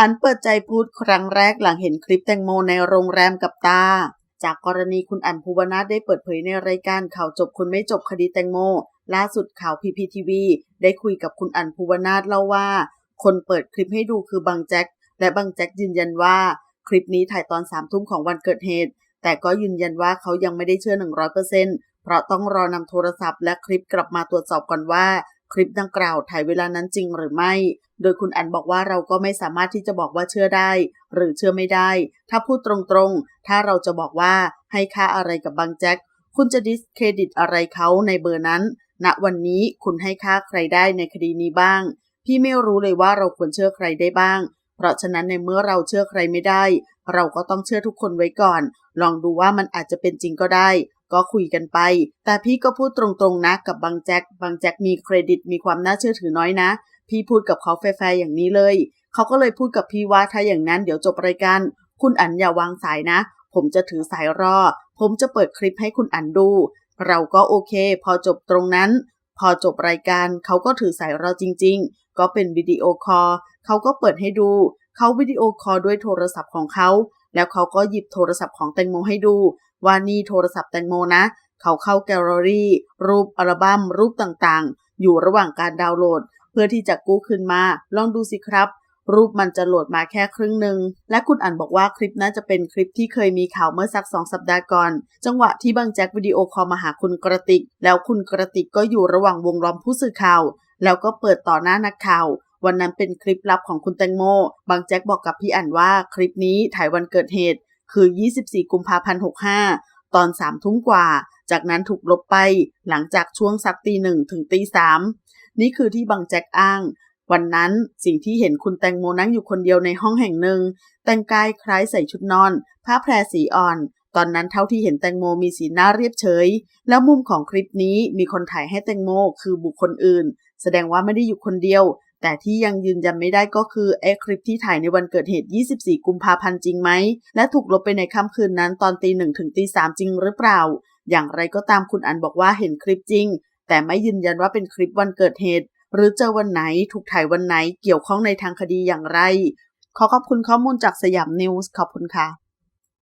อันเปิดใจพูดครั้งแรกหลังเห็นคลิปแตงโมในโรงแรมกับตา จากกรณีคุณอันภูวนาถได้เปิดเผยในรายการข่าวจบคุณไม่จบคดีแตงโม ล่าสุดข่าวพีพีทีวีได้คุยกับคุณอันภูวนาถเล่าว่า คนเปิดคลิปให้ดูคือบางแจ็คและบางแจ็คยืนยันว่าคลิปนี้ถ่ายตอนสามทุ่มของวันเกิดเหตุ แต่ก็ยืนยันว่าเขายังไม่ได้เชื่อ100%เพราะต้องรอนำโทรศัพท์และคลิปกลับมาตรวจสอบก่อนว่า คลิปดังกล่าวถ่ายเวลานั้นจริงหรือไม่ โดยคุณอันบอกว่าเราก็ไม่สามารถที่จะบอกว่าเชื่อได้ หรือเชื่อไม่ได้ ถ้าพูดตรงๆ ถ้าเราจะบอกว่าให้ค่าอะไรกับบางแจ็ค คุณจะดิสเครดิตอะไรเขาในเบอร์นั้น ณ วันนี้คุณให้ค่าใครได้ในคดีนี้บ้าง พี่ไม่รู้เลยว่าเราควรเชื่อใครได้บ้าง เพราะฉะนั้นในเมื่อเราเชื่อใครไม่ได้ เราก็ต้องเชื่อทุกคนไว้ก่อน ลองดูว่ามันอาจจะเป็นจริงก็ได้ ก็คุยกันไป แต่พี่ก็พูดตรงๆนะกับบางแจ็คบางแจ็คมีเครดิตมีความน่าเชื่อถือน้อยนะ พี่พูดกับเขาแฟร์ๆอย่างนี้เลย เขาก็เลยพูดกับพี่ว่าถ้าอย่างนั้นเดี๋ยวจบรายการคุณอันอย่าวางสายนะ ผมจะถือสายรอ ผมจะเปิดคลิปให้คุณอันดู เราก็โอเค พอจบตรงนั้น พอจบรายการเขาก็ถือสายรอจริง ๆ ก็เป็นวิดีโอคอลเขาก็เปิดให้ดู เขาวิดีโอคอลด้วยโทรศัพท์ของเขา แล้วเขาก็หยิบโทรศัพท์ของแตงโมให้ดู ว่านี่โทรศัพท์แตงโมนะ เขาเข้าแกลเลอรี่ รูปอัลบั้มรูปต่างๆ อยู่ระหว่างการดาวน์โหลด เพื่อที่จะกู้คืนมา ลองดูสิครับ รูปมันจะโหลดมาแค่ครึ่งหนึ่งและคุณอันบอกว่าคลิปน่าจะเป็นคลิปที่เคยมีข่าวเมื่อสักสองสัปดาห์ก่อน จังหวะที่บางแจ็ควิดีโอคอลมาหาคุณกระติก แล้วคุณกระติกก็อยู่ระหว่างวงล้อมผู้สื่อข่าว แล้วก็เปิดต่อหน้านักข่าว วันนั้นเป็นคลิปลับของคุณแตงโม บางแจ็คบอกกับพี่อันว่าคลิปนี้ถ่ายวันเกิดเหตุ คือ 24 กุมภาพันธ์ 65 ตอน 3 ทุ่มกว่า จากนั้นถูกลบไปหลังจากช่วงสักตีหนึ่งถึงตีสามนี่คือที่บางแจ็คอ้าง วันนั้นสิ่งที่เห็นคุณแตงโมนั่งอยู่คนเดียวในห้องแห่งหนึ่ง แต่งกายคล้ายใส่ชุดนอน ผ้าแพรสีอ่อน ตอนนั้นเท่าที่เห็นแตงโมมีสีหน้าเรียบเฉย แล้วมุมของคลิปนี้มีคนถ่ายให้แตงโมคือบุคคลอื่น แสดงว่าไม่ได้อยู่คนเดียว แต่ที่ยังยืนยันไม่ได้ก็คือไอ้คลิปที่ถ่ายในวันเกิดเหตุ 24 กุมภาพันธ์จริงไหม และถูกลบไปในค่ำคืนนั้นตอนตีหนึ่งถึงตีสามจริงหรือเปล่า อย่างไรก็ตามคุณอันบอกว่าเห็นคลิปจริง แต่ไม่ยืนยันว่าเป็นคลิปวันเกิดเหตุ หรือเจอวันไหนถูกถ่ายวันไหนเกี่ยวข้องในทางคดีอย่างไร ขอขอบคุณข้อมูลจากสยามนิวส์ขอบคุณค่ะ